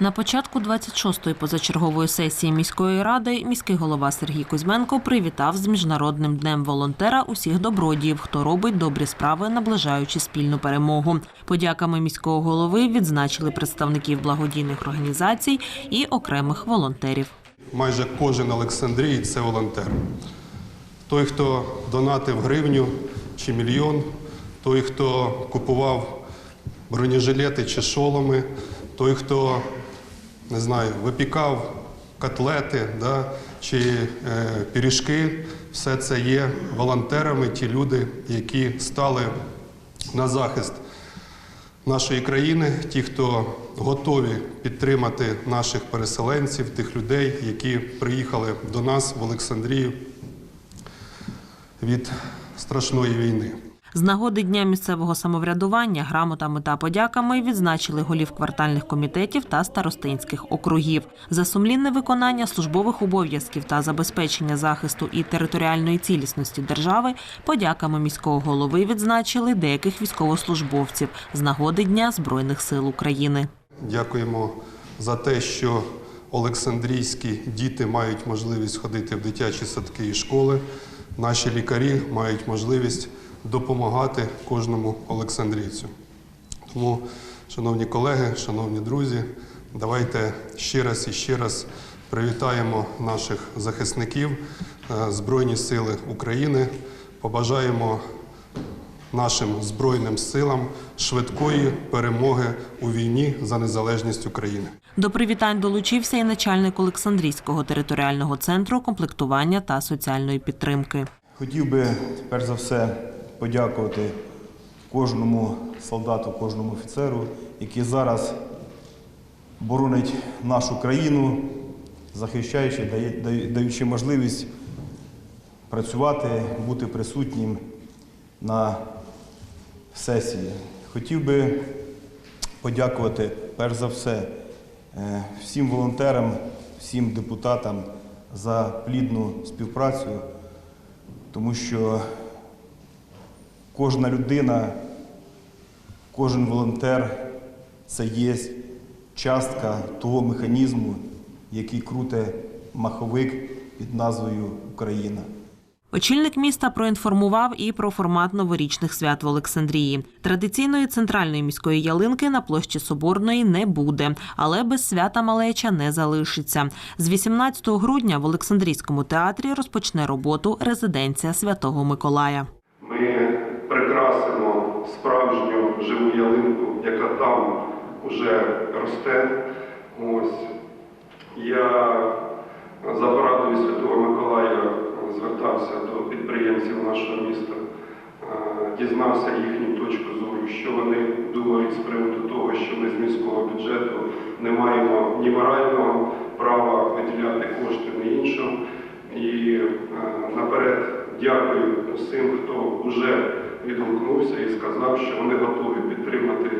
На початку 26-ї позачергової сесії міської ради міський голова Сергій Кузьменко привітав з міжнародним днем волонтера усіх добродіїв, хто робить добрі справи, наближаючи спільну перемогу. Подяками міського голови відзначили представників благодійних організацій і окремих волонтерів. Майже кожен Олександрій це волонтер. Той, хто донатив гривню чи мільйон, той, хто купував бронежилети чи шоломи, той, хто не знаю, випікав котлети да, чи е, пиріжки, все це є волонтерами, ті люди, які стали на захист нашої країни, ті, хто готові підтримати наших переселенців, тих людей, які приїхали до нас в Олександрію від страшної війни. З нагоди дня місцевого самоврядування грамотами та подяками відзначили голів квартальних комітетів та старостинських округів за сумлінне виконання службових обов'язків та забезпечення захисту і територіальної цілісності держави. Подяками міського голови відзначили деяких військовослужбовців з нагоди Дня збройних сил України. Дякуємо за те, що олександрійські діти мають можливість ходити в дитячі садки і школи. Наші лікарі мають можливість допомагати кожному олександрійцю. Тому, шановні колеги, шановні друзі, давайте ще раз і ще раз привітаємо наших захисників е, Збройні Сили України. Побажаємо нашим Збройним силам швидкої перемоги у війні за незалежність України. До привітань долучився і начальник Олександрійського територіального центру комплектування та соціальної підтримки. Хотів би перш за все подякувати кожному солдату, кожному офіцеру, який зараз боронить нашу країну, захищаючи, даючи можливість працювати, бути присутнім на сесії. Хотів би подякувати перш за все е, всім волонтерам, всім депутатам за плідну співпрацю, тому що кожна людина, кожен волонтер це є частка того механізму, який круте маховик під назвою Україна. Очільник міста проінформував і про формат новорічних свят в Олександрії. Традиційної центральної міської ялинки на площі Соборної не буде, але без свята малеча не залишиться. З 18 грудня в Олександрійському театрі розпочне роботу резиденція Святого Миколая. Справжню живу ялинку, яка там вже росте. Ось я за порадою Святого Миколая звертався до підприємців нашого міста, е, дізнався їхню точку зору, що вони думають з приводу того, що ми з міського бюджету не маємо ні морального права виділяти кошти, ні іншого. І е, наперед дякую усім, хто вже відгукнувся і сказав, що вони готові підтримати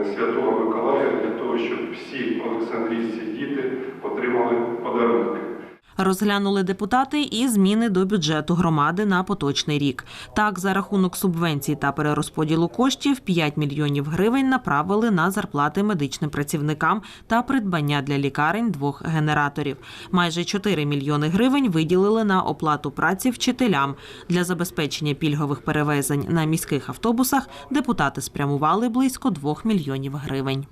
е, Святого Миколая для того, щоб всі олександрійські діти отримали подарунки. Розглянули депутати і зміни до бюджету громади на поточний рік. Так, за рахунок субвенцій та перерозподілу коштів 5 мільйонів гривень направили на зарплати медичним працівникам та придбання для лікарень двох генераторів. Майже 4 мільйони гривень виділили на оплату праці вчителям. Для забезпечення пільгових перевезень на міських автобусах депутати спрямували близько 2 мільйонів гривень.